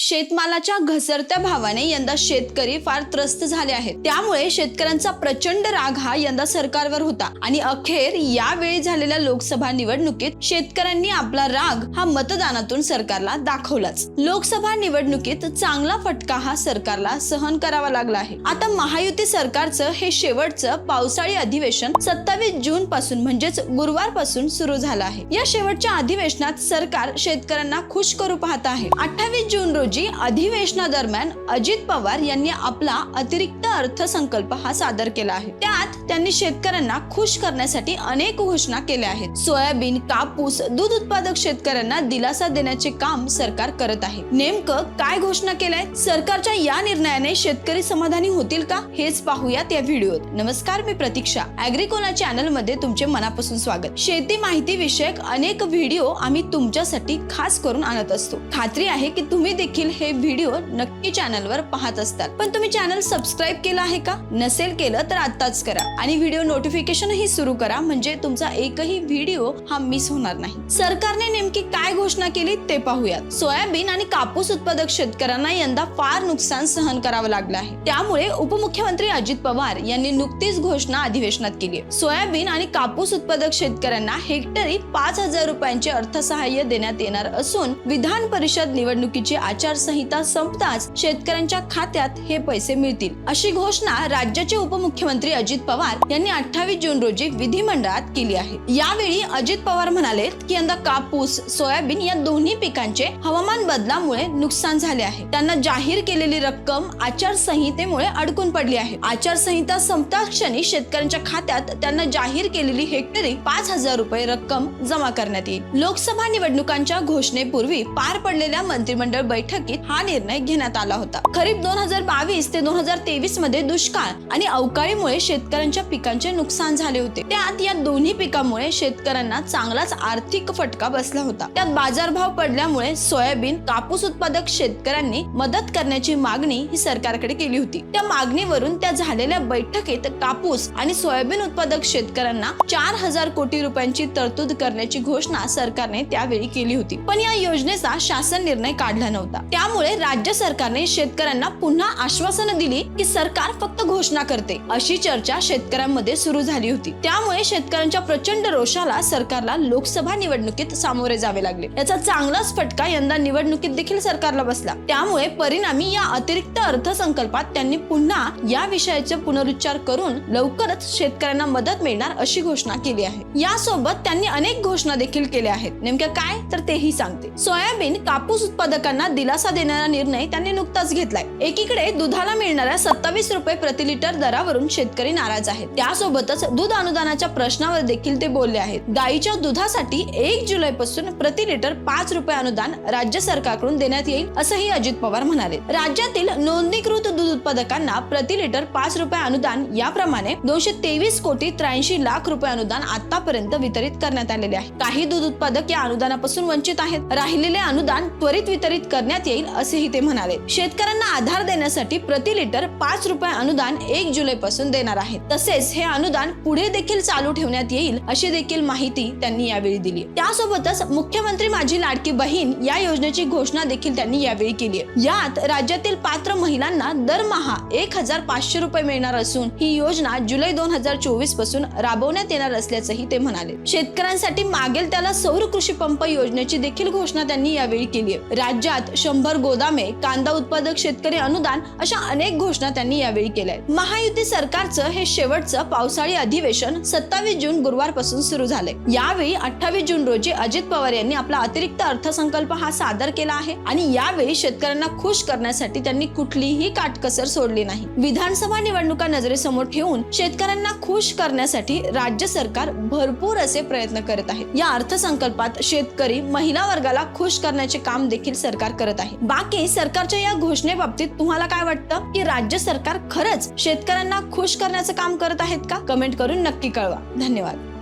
शेतमालाच्या घसरत्या भावाने यंदा शेतकरी फार त्रस्त झाले आहेत. त्यामुळे शेतकऱ्यांचा प्रचंड राग हा यंदा सरकारवर होता. आणि अखेर यावेळी झालेल्या लोकसभा निवडणुकीत शेतकऱ्यांनी आपला राग हा मतदानातून सरकारला दाखवलाच. लोकसभा निवडणुकीत चांगला फटका हा सरकारला सहन करावा लागला आहे. आता महायुती सरकारचं हे शेवटचं पावसाळी अधिवेशन सत्तावीस जून पासून म्हणजेच गुरुवारपासून सुरू झालं आहे. या शेवटच्या अधिवेशनात सरकार शेतकऱ्यांना खुश करू पाहत आहे. अठ्ठावीस जून रोजी अधिवेशनादरम्यान अजित पवार यांनी आपला अतिरिक्त अर्थसंकल्प हा सादर केला आहे. त्यात त्यांनी शेतकऱ्यांना खुश करण्यासाठी अनेक घोषणा केल्या आहेत. सोयाबीन कापूस दूध उत्पादक शेतकऱ्यांना दिलासा देण्याचे काम सरकार करत आहे. नेमकं काय घोषणा केल्या सरकारच्या या निर्णयाने शेतकरी समाधानी होतील का? हेच पाहूयात या व्हिडिओत. नमस्कार मी प्रतीक्षा. अॅग्रिकोला चॅनलमध्ये तुमचे मनापासून स्वागत. शेती माहिती विषयक अनेक व्हिडिओ आम्ही तुमच्यासाठी खास करून आणत असतो. खात्री आहे की तुम्ही देखील हे व्हिडिओ नक्की चॅनलवर पाहत असतात. पण तुम्ही चॅनल सबस्क्राईब केलं आहे का? नसेल केलं तर आत्ताच करा. आणि व्हिडिओ नोटिफिकेशनही सुरू करा म्हणजे तुमचा एकही व्हिडिओ हा मिस होणार नाही. सरकारने नेमकी काय घोषणा केली ते पाहूयात. सोयाबीन आणि कापूस उत्पादक शेतकऱ्यांना यंदा फार नुकसान सहन करावं लागलं आहे. त्यामुळे उपमुख्यमंत्री अजित पवार यांनी नुकतीच घोषणा अधिवेशनात केली आहे. सोयाबीन आणि कापूस उत्पादक शेतकऱ्यांना हेक्टरी पाच हजार रुपयांचे अर्थसहाय्य देण्यात येणार असून विधान परिषद निवडणुकीची आचारसंहिता संपताच शेतकऱ्यांच्या खात्यात हे पैसे मिळतील. अशी घोषणा राज्याचे उपमुख्यमंत्री अजित पवार यांनी अठ्ठावीस जून रोजी विधिमंडळात केली आहे. यावेळी अजित पवार म्हणाले की यंदा कापूस सोयाबीन या दोन्ही पिकांचे हवामान बदलामुळे नुकसान झाले आहे. त्यांना जाहीर केलेली रक्कम आचारसंहितेमुळे अडकून पडली आहे. आचारसंहिता संपता क्षणी शेतकऱ्यांच्या खात्यात त्यांना जाहीर केलेली हेक्टरी पाच हजार रुपये रक्कम जमा करण्यात येईल. लोकसभा निवडणुकांच्या घोषणेपूर्वी पार पडलेल्या मंत्रिमंडळ बैठकीत हा निर्णय घेण्यात आला होता. खरीप दोन हजार बावीस ते दोन हजार तेवीसमध्ये दुष्काळ आणि अवकाळीमुळे शेतकऱ्यांच्या पिकांचे नुकसान झाले होते. त्यात या दोन्ही पिकामुळे शेतकऱ्यांना चांगलाच आर्थिक फटका बसला होता. त्यात बाजारभाव पडल्यामुळे सोयाबीन कापूस उत्पादक शेतकऱ्यांनी मदत करण्याची मागणी ही सरकारकडे केली होती. त्या मागणीवरून त्या झालेल्या बैठकीत कापूस आणि सोयाबीन उत्पादक शेतकऱ्यांना चार हजार कोटी रुपयांची तरतूद करण्याची घोषणा सरकारने त्यावेळी केली होती. पण या योजनेचा शासन निर्णय काढला नव्हता. त्यामुळे राज्य सरकारने शेतकऱ्यांना पुन्हा आश्वासनं दिली की सरकार फक्त घोषणा करते. अशी चर्चा शेतकऱ्यांमध्ये सुरू झाली होती. त्यामुळे शेतकऱ्यांच्या प्रचंड रोषाला सरकारला लोकसभा निवडणुकीत सामोरे जावे लागले. याचा चांगलाच फटका यंदा निवडणुकीत देखील सरकारला बसला. त्यामुळे परिणामी या अतिरिक्त अर्थसंकल्पात त्यांनी पुन्हा या विषयाचे पुनरुच्चार करून लवकरच शेतकऱ्यांना मदत मिळणार अशी घोषणा केली आहे. यासोबत त्यांनी अनेक घोषणा देखील केल्या आहेत. नेमक्या काय? तर तेही सांगते. सोयाबीन कापूस उत्पादकांना दिलासा देणारा निर्णय त्यांनी नुकताच घेतलाय. एकीकडे दुधाला मिळणाऱ्या सत्तावीस रुपये प्रति लिटर दरावरून शेतकरी नाराज आहेत. त्यासोबतच दूध अनुदानाच्या प्रश्नावर देखील ते बोलले आहेत. गायीच्या दुधासाठी एक जुलै पासून प्रति लिटर पाच रुपये अनुदान राज्य सरकारकडून देण्यात येईल असंही अजित पवार म्हणाले. राज्यातील नोंदणीकृत दूध उत्पादकांना प्रति लिटर पाच रुपये अनुदान याप्रमाणे दोनशे तेवीस कोटी त्र्याऐंशी लाख रुपये अनुदान आतापर्यंत वितरित करण्यात आलेले आहे. काही दूध उत्पादक या अनुदानापासून वंचित आहेत. राहिलेले अनुदान त्वरित वितरित करण्यात येईल असेही ते म्हणाले. शेतकऱ्यांना आधार देण्यासाठी प्रति लिटर पाच रुपये अनुदान एक जुलै पासून देणार आहे तसेच हे अनुदान पुढे देखील चालू ठेवण्यात येईल अशी देखील माहिती त्यांनी यावेळी दिली. त्यासोबतच मुख्यमंत्री माझी लाडकी बहीण या योजनेची घोषणा देखील त्यांनी यावेळी केली यात राज्यातील पात्र महिलांना दरमहा एक हजार पाचशे रुपये मिळणार असून ही योजना जुलै दोन हजार चोवीसपासून राबवण्यात येणार असल्याचंही ते म्हणाले. शेतकऱ्यांसाठी मागेल त्याला सौर कृषी पंप योजनेची देखील घोषणा त्यांनी यावेळी केली राज्यात शंभर गोदामे कांदा उत्पादक शेतकरी अनुदान अशा अनेक घोषणा त्यांनी यावेळी केल्या महायुती सरकारचं हे शेवटचं पावसाळी अधिवेशन सत्तावीस जून गुरुवारपासून सुरू झाले यावेळी अठ्ठावीस जून रोजी अजित पवार यांनी आपला अतिरिक्त अर्थसंकल्प हा सादर केला आहे आणि यावेळी शेतकऱ्यांना खुश करण्यासाठी त्यांनी कुठलीही काटकसर सोडली नाही. विधानसभा निवडणुका नजरेसमोर ठेवून शेतकऱ्यांना खुश करण्यासाठी राज्य सरकार भरपूर असे प्रयत्न करत आहे. या अर्थसंकल्पात शेतकरी महिला वर्गाला खुश करण्याचे काम देखील सरकार करत करत आहे. बाकी सरकारच्या या घोषणेबाबतीत तुम्हाला काय वाटतं? की राज्य सरकार खरंच शेतकऱ्यांना खुश करण्याचं काम करत आहेत का? कमेंट करून नक्की कळवा. धन्यवाद.